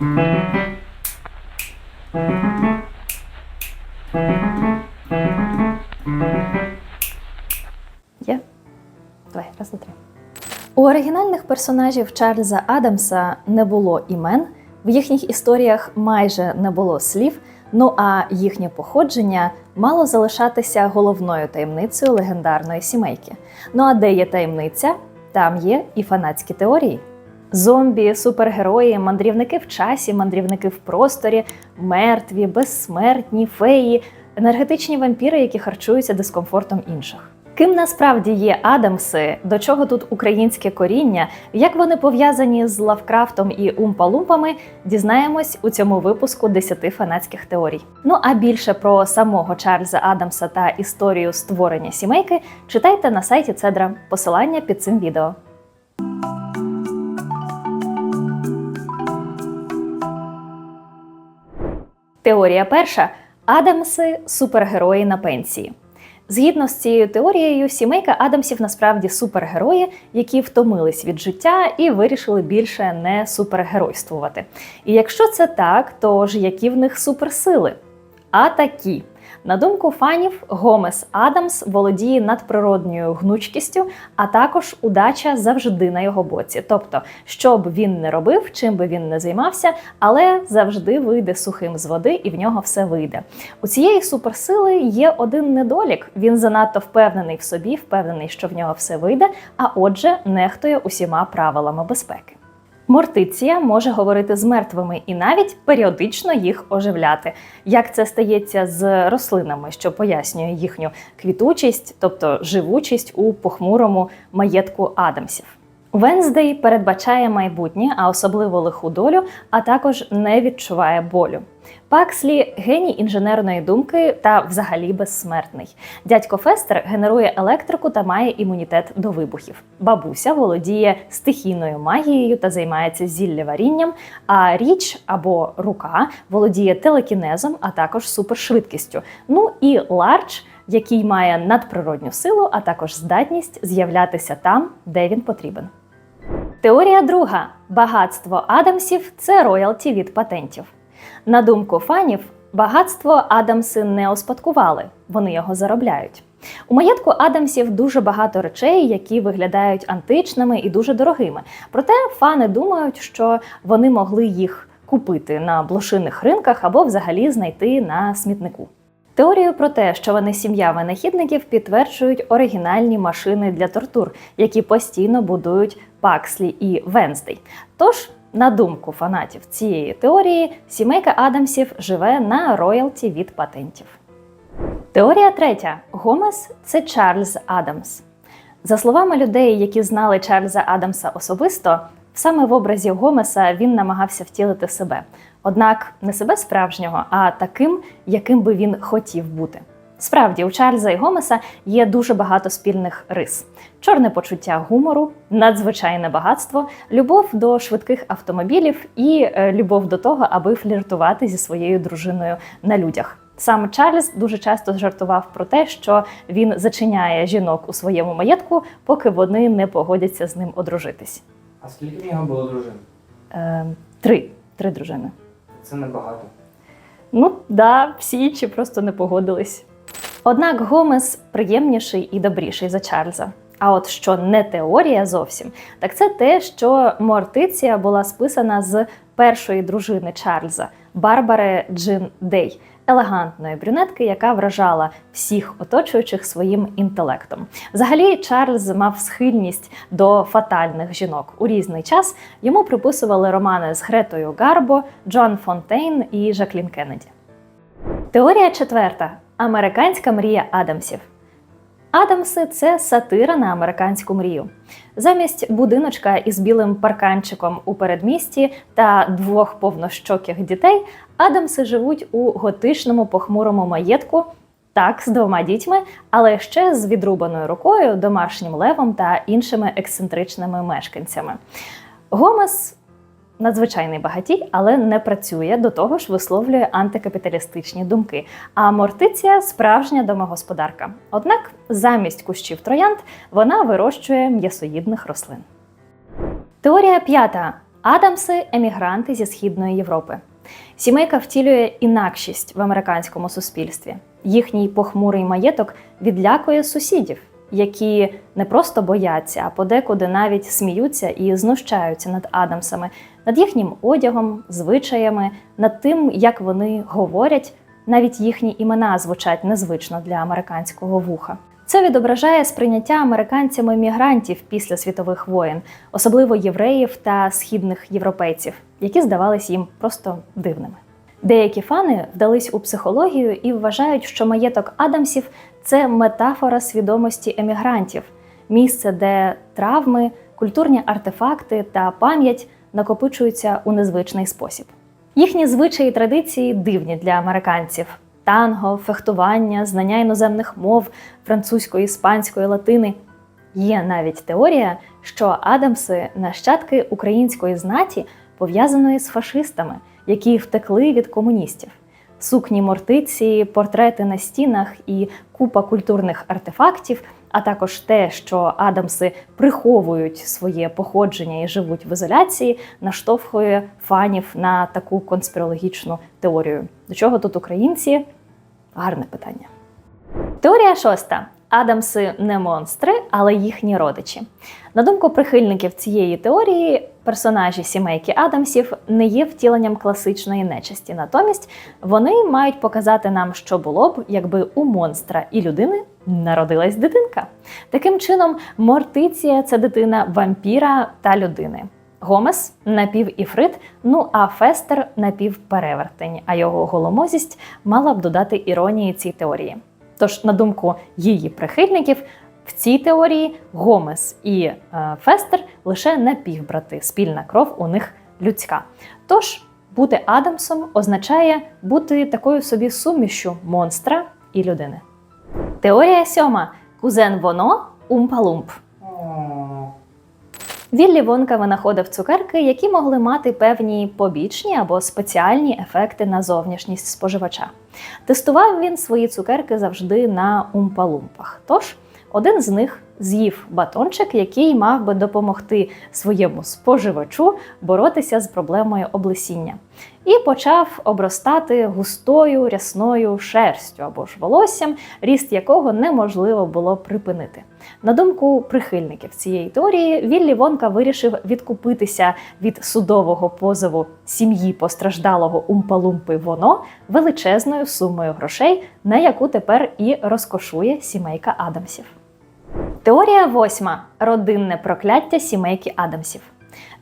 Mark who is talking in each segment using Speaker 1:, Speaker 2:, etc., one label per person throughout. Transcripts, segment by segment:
Speaker 1: Є? Давай, раз, два, три. У оригінальних персонажів Чарльза Адамса не було імен, в їхніх історіях майже не було слів. Ну а їхнє походження мало залишатися головною таємницею легендарної сімейки. Ну а де є таємниця, там є і фанатські теорії. Зомбі, супергерої, мандрівники в часі, мандрівники в просторі, мертві, безсмертні, феї, енергетичні вампіри, які харчуються дискомфортом інших. Ким насправді є Адамси, до чого тут українське коріння, як вони пов'язані з Лавкрафтом і Умпа-Лумпами, дізнаємось у цьому випуску 10 фанатських теорій. Ну а більше про самого Чарльза Адамса та історію створення сімейки читайте на сайті Цедра. Посилання під цим відео. Теорія перша: Адамси супергерої на пенсії. Згідно з цією теорією, сімейка Адамсів насправді супергерої, які втомились від життя і вирішили більше не супергеройствувати. І якщо це так, то ж які в них суперсили? А такі. На думку фанів, Гомес Адамс володіє надприродньою гнучкістю, а також удача завжди на його боці. Тобто, що б він не робив, чим би він не займався, але завжди вийде сухим з води, і в нього все вийде. У цієї суперсили є один недолік. Він занадто впевнений в собі, впевнений, що в нього все вийде, а отже, нехтує усіма правилами безпеки. Мортиція може говорити з мертвими і навіть періодично їх оживляти. Як це стається з рослинами, що пояснює їхню квітучість, тобто живучість у похмурому маєтку Адамсів. Венздей передбачає майбутнє, а особливо лиху долю, а також не відчуває болю. Пакслі геній інженерної думки та взагалі безсмертний. Дядько Фестер генерує електрику та має імунітет до вибухів. Бабуся володіє стихійною магією та займається зіллєварінням, а річ або рука володіє телекінезом, а також супершвидкістю. Ну і Ларч, який має надприродню силу, а також здатність з'являтися там, де він потрібен. Теорія друга: багатство Адамсів це роялті від патентів. На думку фанів, багатство Адамси не успадкували, вони його заробляють. У маєтку Адамсів дуже багато речей, які виглядають античними і дуже дорогими. Проте фани думають, що вони могли їх купити на блошиних ринках або взагалі знайти на смітнику. Теорію про те, що вони сім'я винахідників, підтверджують оригінальні машини для тортур, які постійно будують Пакслі і Венздей. Тож, на думку фанатів цієї теорії, сімейка Адамсів живе на роялті від патентів. Теорія третя: Гомес це Чарльз Адамс. За словами людей, які знали Чарльза Адамса особисто, саме в образі Гомеса він намагався втілити себе. Однак не себе справжнього, а таким, яким би він хотів бути. Справді, у Чарльза і Гомеса є дуже багато спільних рис: чорне почуття гумору, надзвичайне багатство, любов до швидких автомобілів і е, любов до того, аби фліртувати зі своєю дружиною на людях. Сам Чарльз дуже часто жартував про те, що він зачиняє жінок у своєму маєтку, поки вони не погодяться з ним одружитись.
Speaker 2: А скільки в нього було дружин?
Speaker 1: Е, три. Три дружини.
Speaker 2: Це небагато.
Speaker 1: Ну да, всі інші просто не погодились. Однак Гомес приємніший і добріший за Чарльза. А от що не теорія зовсім, так це те, що Мортиція була списана з першої дружини Чарльза Барбари Джин Дей, елегантної брюнетки, яка вражала всіх оточуючих своїм інтелектом. Взагалі, Чарльз мав схильність до фатальних жінок. У різний час йому приписували романи з Гретою Гарбо, Джон Фонтейн і Жаклін Кеннеді. Теорія четверта: американська мрія Адамсів. Адамси це сатира на американську мрію. Замість будиночка із білим парканчиком у передмісті та двох повнощоких дітей Адамси живуть у готичному похмурому маєтку, так, з двома дітьми, але ще з відрубаною рукою, домашнім левом та іншими ексцентричними мешканцями. Гомес надзвичайний багатій, але не працює до того ж висловлює антикапіталістичні думки. А Мортиція справжня домогосподарка. Однак замість кущів троянд вона вирощує м'ясоїдних рослин. Теорія п'ята. Адамси емігранти зі Східної Європи. Сімейка втілює інакшість в американському суспільстві. Їхній похмурий маєток відлякує сусідів, які не просто бояться, а подекуди навіть сміються і знущаються над Адамсами, над їхнім одягом, звичаями, над тим, як вони говорять. Навіть їхні імена звучать незвично для американського вуха. Це відображає сприйняття американцями мігрантів після світових воєн, особливо євреїв та східних європейців, які здавались їм просто дивними. Деякі фани вдались у психологію і вважають, що маєток Адамсів це метафора свідомості емігрантів, місце, де травми, культурні артефакти та пам'ять накопичуються у незвичний спосіб. Їхні звичаї і традиції дивні для американців: танго, фехтування, знання іноземних мов, французької, іспанської, латини. Є навіть теорія, що Адамси нащадки української знаті пов'язаної з фашистами, які втекли від комуністів. Сукні мортиці, портрети на стінах і купа культурних артефактів, а також те, що Адамси приховують своє походження і живуть в ізоляції, наштовхує фанів на таку конспірологічну теорію. До чого тут українці? Гарне питання. Теорія шоста. Адамси не монстри, але їхні родичі. На думку прихильників цієї теорії, персонажі сімейки Адамсів не є втіленням класичної нечисті. Натомість вони мають показати нам, що було б, якби у монстра і людини народилась дитинка. Таким чином, Мортиція це дитина вампіра та людини. Гомес напівіфрит, ну а Фестер напівперевертень, а його голомозість мала б додати іронії цій теорії. Тож, на думку її прихильників, в цій теорії Гомес і е, Фестер лише напівбрати, спільна кров у них людська. Тож бути Адамсом означає бути такою собі сумішю монстра і людини. Теорія сьома: кузен воно умпалумп. Віллі Вонка винаходив цукерки, які могли мати певні побічні або спеціальні ефекти на зовнішність споживача. Тестував він свої цукерки завжди на умпалумпах. Тож один з них з'їв батончик, який мав би допомогти своєму споживачу боротися з проблемою облесіння, і почав обростати густою рясною шерстю або ж волоссям, ріст якого неможливо було припинити. На думку прихильників цієї теорії, Віллі Вонка вирішив відкупитися від судового позову сім'ї постраждалого умпалумпи воно величезною сумою грошей, на яку тепер і розкошує сімейка Адамсів. Теорія восьма родинне прокляття сімейки Адамсів.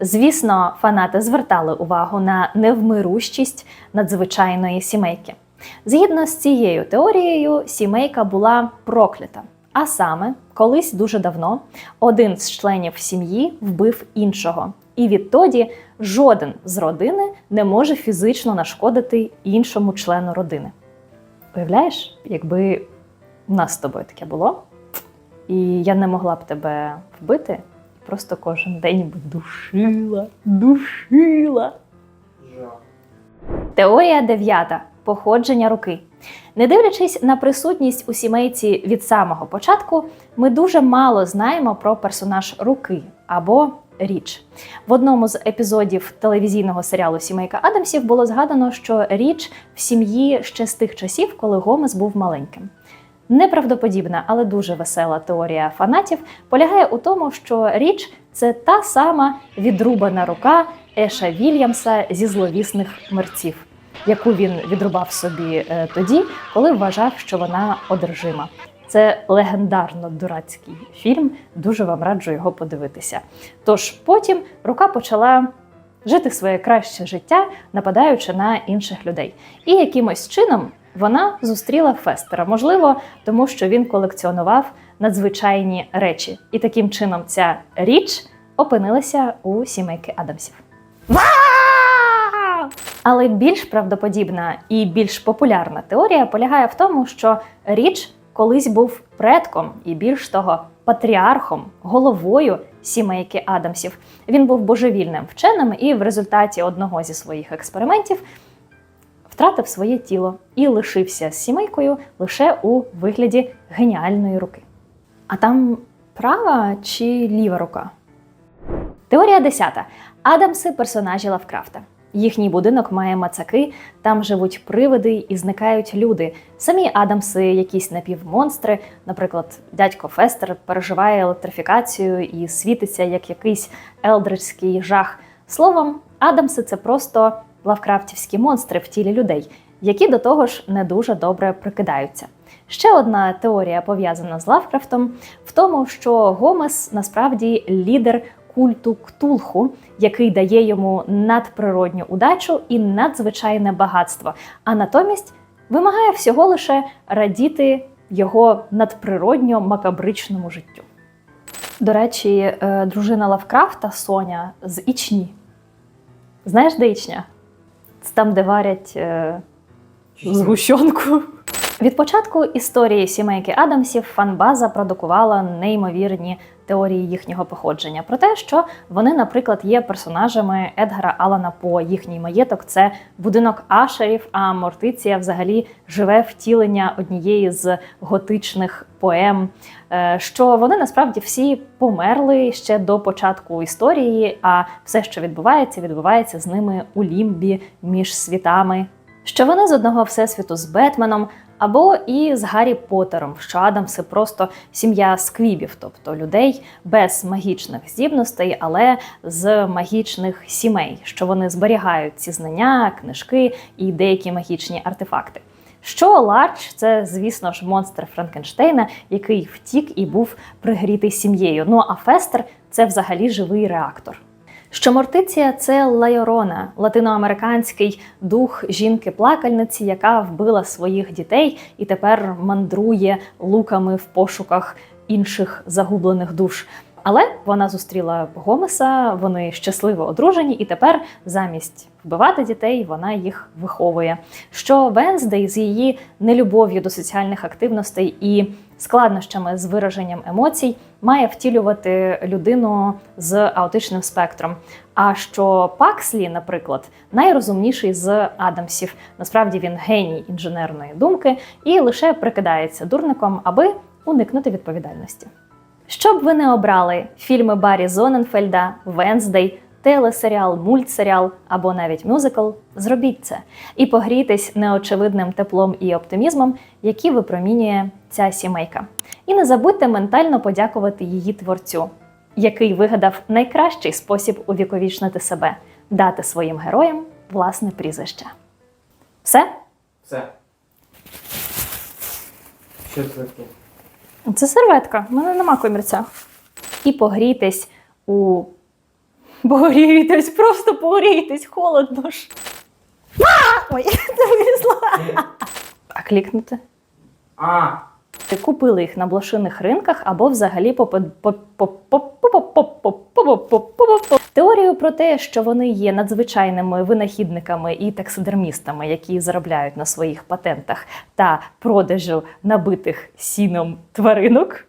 Speaker 1: Звісно, фанати звертали увагу на невмирущість надзвичайної сімейки. Згідно з цією теорією, сімейка була проклята. А саме, колись дуже давно один з членів сім'ї вбив іншого, і відтоді жоден з родини не може фізично нашкодити іншому члену родини. Уявляєш, якби у нас з тобою таке було, і я не могла б тебе вбити, просто кожен день би душила, душила.
Speaker 2: жах.
Speaker 1: Теорія дев'ята походження руки. Не дивлячись на присутність у сімейці від самого початку, ми дуже мало знаємо про персонаж руки або річ. В одному з епізодів телевізійного серіалу Сімейка Адамсів було згадано, що річ в сім'ї ще з тих часів, коли Гомес був маленьким. Неправдоподібна, але дуже весела теорія фанатів полягає у тому, що річ це та сама відрубана рука Еша Вільямса зі зловісних мерців, яку він відрубав собі е, тоді, коли вважав, що вона одержима. Це легендарно дурацький фільм. Дуже вам раджу його подивитися. Тож потім рука почала жити своє краще життя, нападаючи на інших людей. І якимось чином вона зустріла Фестера. Можливо, тому що він колекціонував надзвичайні речі. І таким чином ця річ опинилася у сімейки Адамсів. Але більш правдоподібна і більш популярна теорія полягає в тому, що річ колись був предком і більш того, патріархом, головою сімейки Адамсів. Він був божевільним вченим і в результаті одного зі своїх експериментів втратив своє тіло і лишився з сімейкою лише у вигляді геніальної руки. А там права чи ліва рука? Теорія 10. Адамси персонажі Лавкрафта. Їхній будинок має мацаки, там живуть привиди і зникають люди. Самі Адамси, якісь напівмонстри, наприклад, дядько Фестер переживає електрифікацію і світиться як якийсь елдриджський жах. Словом, Адамси це просто лавкрафтівські монстри в тілі людей, які до того ж не дуже добре прикидаються. Ще одна теорія пов'язана з Лавкрафтом в тому, що Гомес насправді лідер культу Ктулху, який дає йому надприродню удачу і надзвичайне багатство, а натомість вимагає всього лише радіти його надприродньо макабричному життю. До речі, е, дружина Лавкрафта Соня з Ічні. Знаєш, де Ічня? Там, де варять е, згущенку. Від початку історії сімейки Адамсів фанбаза продукувала неймовірні теорії їхнього походження про те, що вони, наприклад, є персонажами Едгара Алана По. Їхній маєток це будинок Ашерів, а Мортиція взагалі живе втілення однієї з готичних поем. е, Що вони насправді всі померли ще до початку історії, а все, що відбувається, відбувається з ними у лімбі між світами. Що вони з одного всесвіту з Бетменом, або і з Гаррі Поттером, що Адамси просто сім'я сквібів, тобто людей без магічних здібностей, але з магічних сімей, що вони зберігають ці знання, книжки і деякі магічні артефакти. Що Ларч це, звісно ж, монстр Франкенштейна, який втік і був пригрітий сім'єю. Ну а Фестер це взагалі живий реактор. Що Мортиція це Лайорона, латиноамериканський дух жінки-плакальниці, яка вбила своїх дітей і тепер мандрує луками в пошуках інших загублених душ. Але вона зустріла Гомеса, вони щасливо одружені, і тепер замість вбивати дітей вона їх виховує. Що Венздей з її нелюбов'ю до соціальних активностей і складнощами з вираженням емоцій має втілювати людину з аутичним спектром. А що Пакслі, наприклад, найрозумніший з Адамсів. Насправді він геній інженерної думки і лише прикидається дурником, аби уникнути відповідальності. Що б ви не обрали фільми Баррі Зоненфельда, Венздей, телесеріал, мультсеріал або навіть мюзикл, зробіть це і погрійтесь неочевидним теплом і оптимізмом, які випромінює ця сімейка. І не забудьте ментально подякувати її творцю, який вигадав найкращий спосіб увіковічнити себе дати своїм героям власне прізвище. Все?
Speaker 2: Все. Що це таке?
Speaker 1: Це серветка, в мене нема комірця. І погрійтесь у. Погрійтесь, просто погрійтесь, холодно ж. Ой, не. А клікнути?
Speaker 2: А.
Speaker 1: Ти купили їх на блошиних ринках або взагалі теорію про те, що вони є надзвичайними винахідниками і таксидермістами, які заробляють на своїх патентах та продажу набитих сіном тваринок.